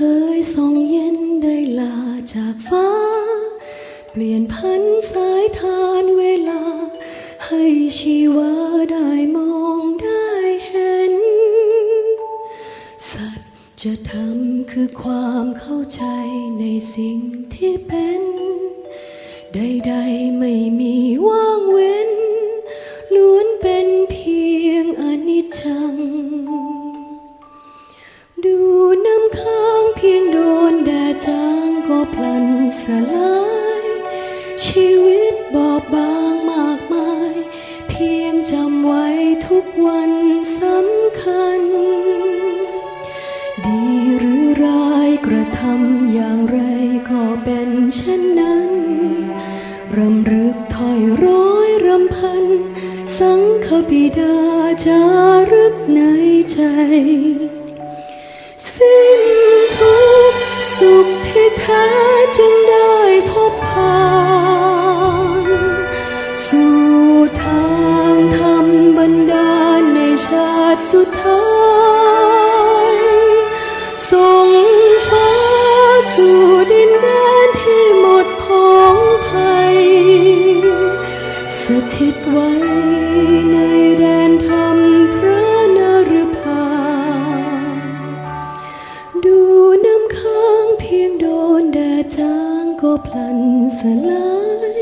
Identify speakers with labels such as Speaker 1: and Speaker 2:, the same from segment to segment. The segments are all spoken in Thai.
Speaker 1: เคยส่องเย็นได้ลาจากฟ้า เปลี่ยนพันสายทานเวลา ให้ชีวาได้มองได้เห็น สัตว์จธรรมคือความเข้าใจในสิ่งที่เป็น ใดๆไม่มีว่างเว้น สลาย ชีวิตบอบบางมากมาย เพียงจำไว้ทุกวันสำคัญ ดีหรือร้ายกระทำอย่างไรก็เป็นเช่นนั้นรำลึกถอยร้อยรำพัน สังฆบิดาจารึกในใจ สิ้นทุกสุข แท้จึงได้พบผ่านสู่ทางธรรมบันดาลในชาติสุดท้าย พลันสลาย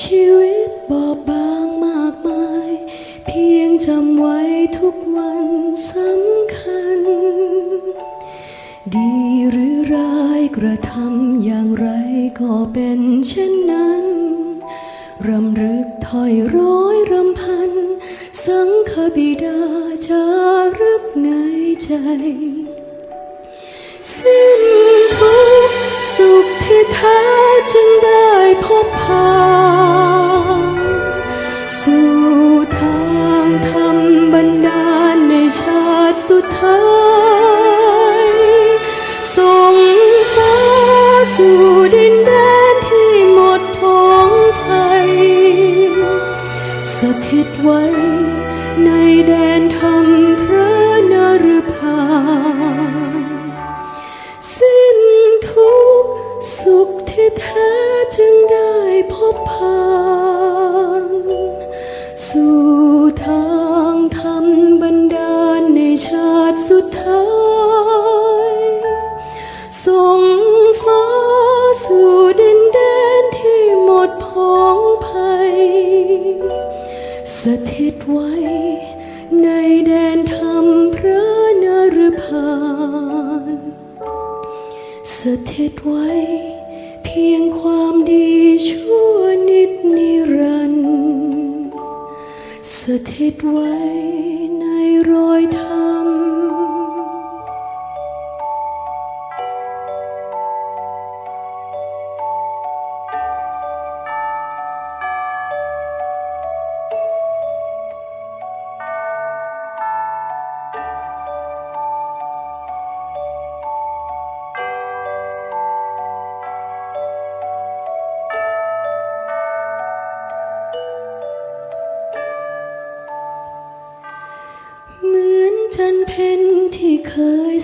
Speaker 1: ชีวิตบอบบางมากมาย เพียงจำไว้ทุกวันสำคัญ ดีหรือร้ายกระทำอย่างไรก็เป็นเช่นนั้นรำลึกถอยร้อยรำพัน สังฆบิดาจารึกในใจ สิ้นทุกสุข ที่แท้จึงได้พบผ่านสู่ทางธรรมบันดาลในชาติสุดท้ายส่งฟ้าสู่ดินแดนที่หมดพ้องภัยสถิตไว้ สถิตไว้ เพียงความดีชั่วนิดนิรันดร์สถิตไว้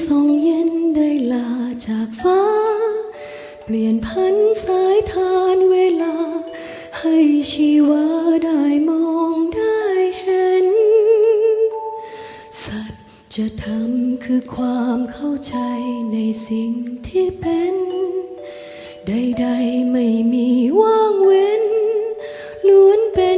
Speaker 1: ส่องเย็นได้ลาจากฟ้า เปลี่ยนพันสายทานเวลา ให้ชีวาได้มองได้เห็น สัจธรรมคือความเข้าใจในสิ่งที่เป็น ใดๆไม่มีว่างเว้น ล้วนเป็น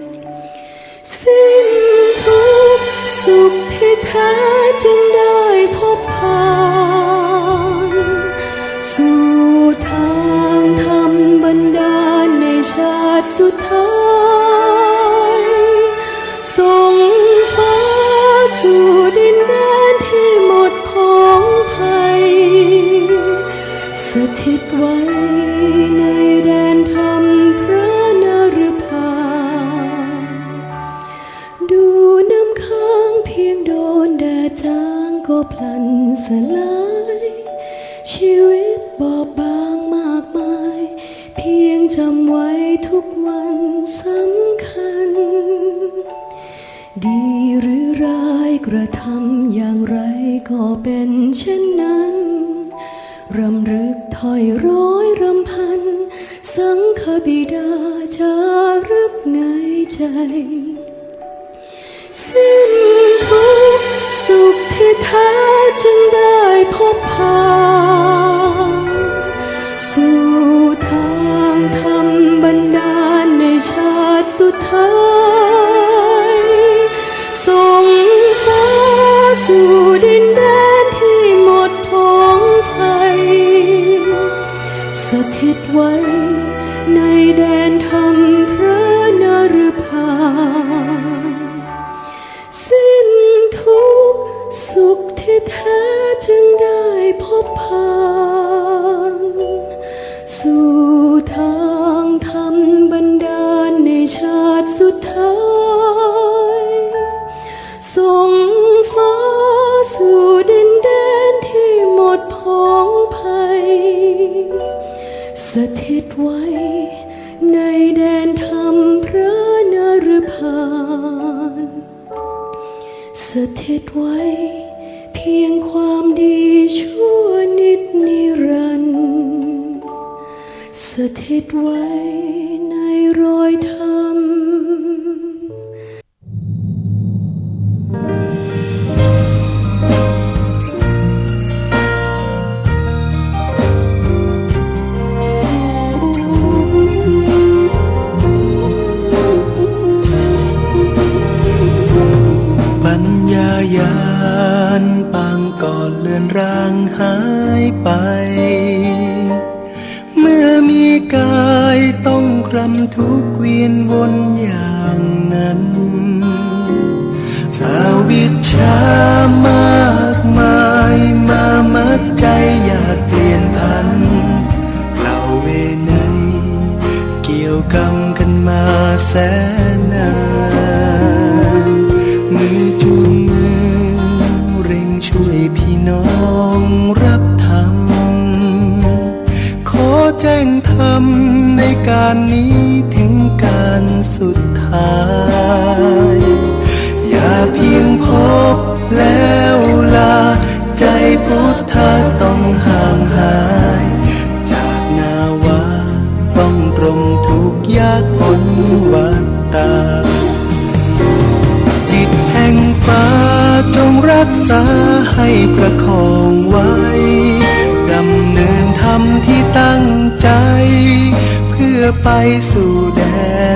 Speaker 1: แท้จึงได้พบผ่านสู่ทางธรรมบันดาลในชาติสุดท้าย กระทำอย่างไรก็เป็นเช่นนั้นรำลึกถอยร้อยรำพัน สังฆบิดาจารึกในใจ สิ้นทุกสุขที่แท้จึงได้พบผ่านสู่ทางธรรมบันดาลในชาติสุดท้ายส่ง สู่ดินแดนที่หมดพงภัย สถิตไว้ในแดนธรรมพระนรพานสิ้นทุกสุขที่แท้จึงได้พบผ่านสู่ทางธรรมบันดาลในชาติสุดท้ายส่ง สถิตไว้ ในแดนธรรมพระนรพานสถิตไว้ เพียงความดีชั่วนิดนิรันดร์สถิตไว้ น
Speaker 2: วนอย่างนั้นชาวิชามากมายมามัดใจอยากเปลี่ยนพันเล่าเวไนยเกี่ยวกรรมกันมาแสนนานมือจูงมือเร่งช่วยพี่น้องรับธรรมขอแจ้งธรรมในการนี้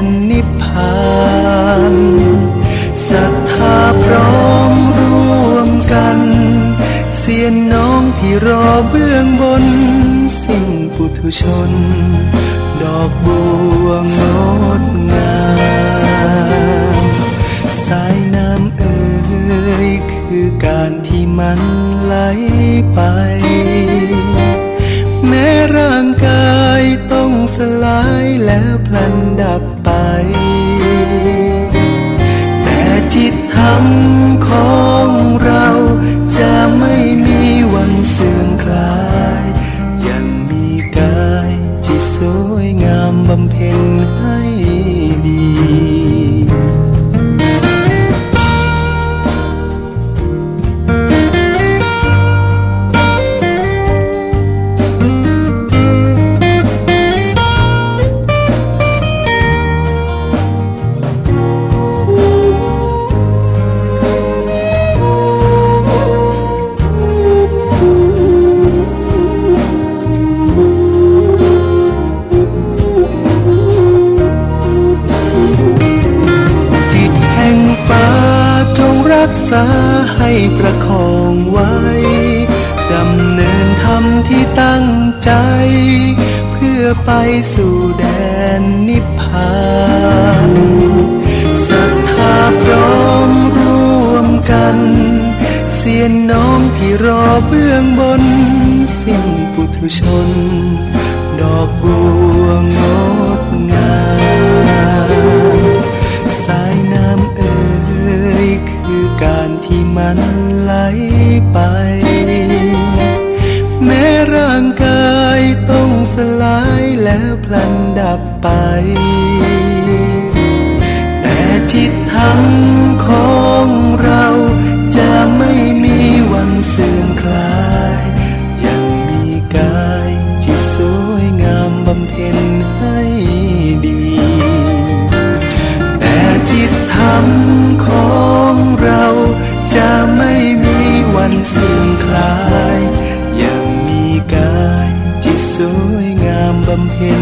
Speaker 2: นนิพพานศรัทธาพร้อมร่วมกัน เสียนน้องพี่รอเบื้องบน สิ่งปุถุชน ดอกบัวงดงามสายน้ำเอ่ยคือการที่มันไหลไป แม้ร่างกายต้องสลายแล้ว พลันดับไป แต่จิตทำานศรัทธาพร้อมร่วมกัน เสียนน้องพี่รอเบื้องบน สิ่งปุถุชน ดอกบัวงดงามสายน้ำเอ่ยคือการที่มันไหลไป แม้ร่างกายต้องสลายแล้วพลันดับ ไป แต่จิตธรรมของเราจะไม่มีวันเสื่อมคลาย ยังมีกายที่สวยงามบำเพ็ญให้ดี แต่จิตธรรมของเราจะไม่มีวันเสื่อมคลาย ยังมีกายที่สวยงามบำเพ็ญ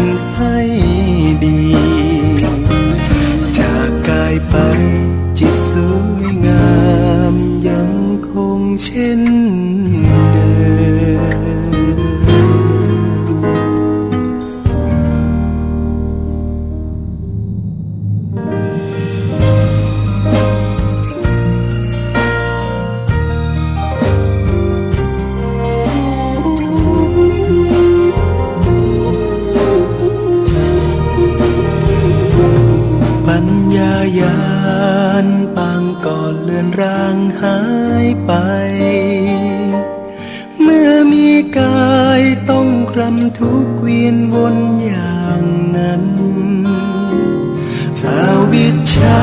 Speaker 2: านปางก่อนเลือนร่างหายไป เมื่อมีกายต้องครำทุกเวียนวนอย่างนั้นชาวิชา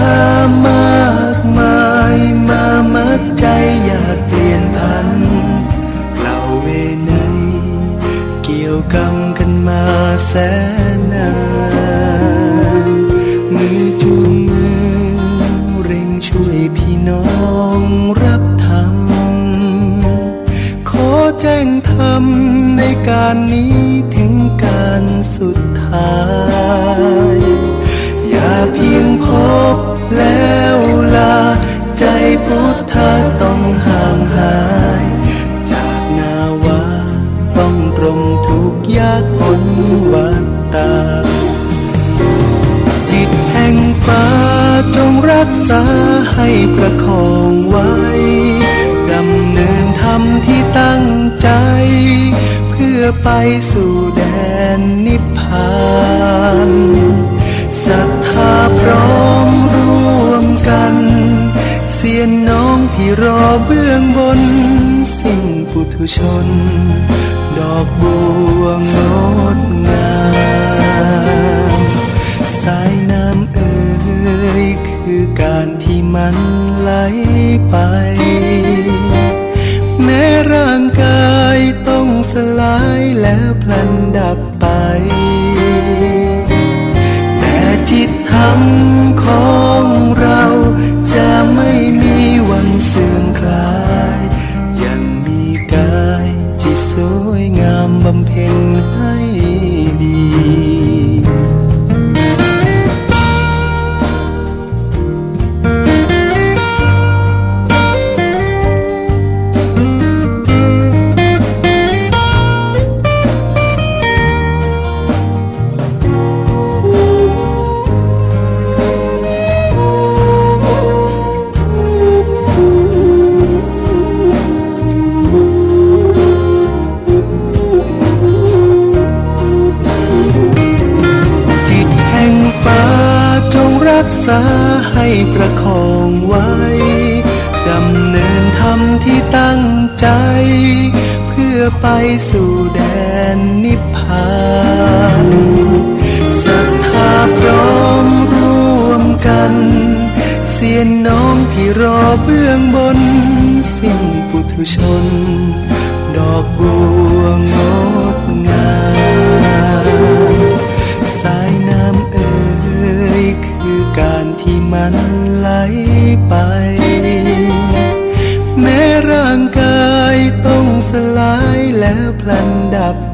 Speaker 2: มากมายมามัดใจอยากเปลี่ยนพันเกล่าเวไนยเกี่ยวกรรมกันมาแสนนานมือจู สู่แดนนิพพานศรัทธาพร้อมร่วมกัน เสียนน้องพี่รอเบื้องบน สิ่งปุถุชน ดอกบัวงดงามสายน้ำเอ่ยคือการที่มันไหลไป ษาให้ประคองไว้ ดำเนินธรรมที่ตั้งใจ เพื่อไปสู่แดนนิพพานศรัทธาพร้อมร่วมกัน เสียนน้องพี่รอเบื้องบน สิ่งปุถุชน ดอกบัวงด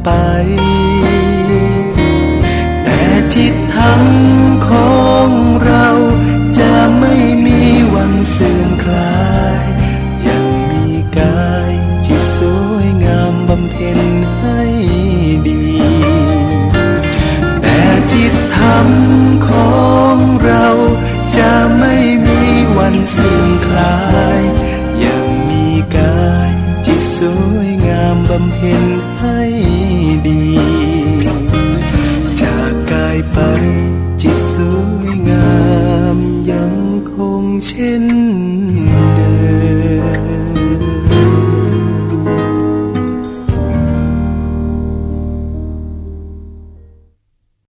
Speaker 2: ดั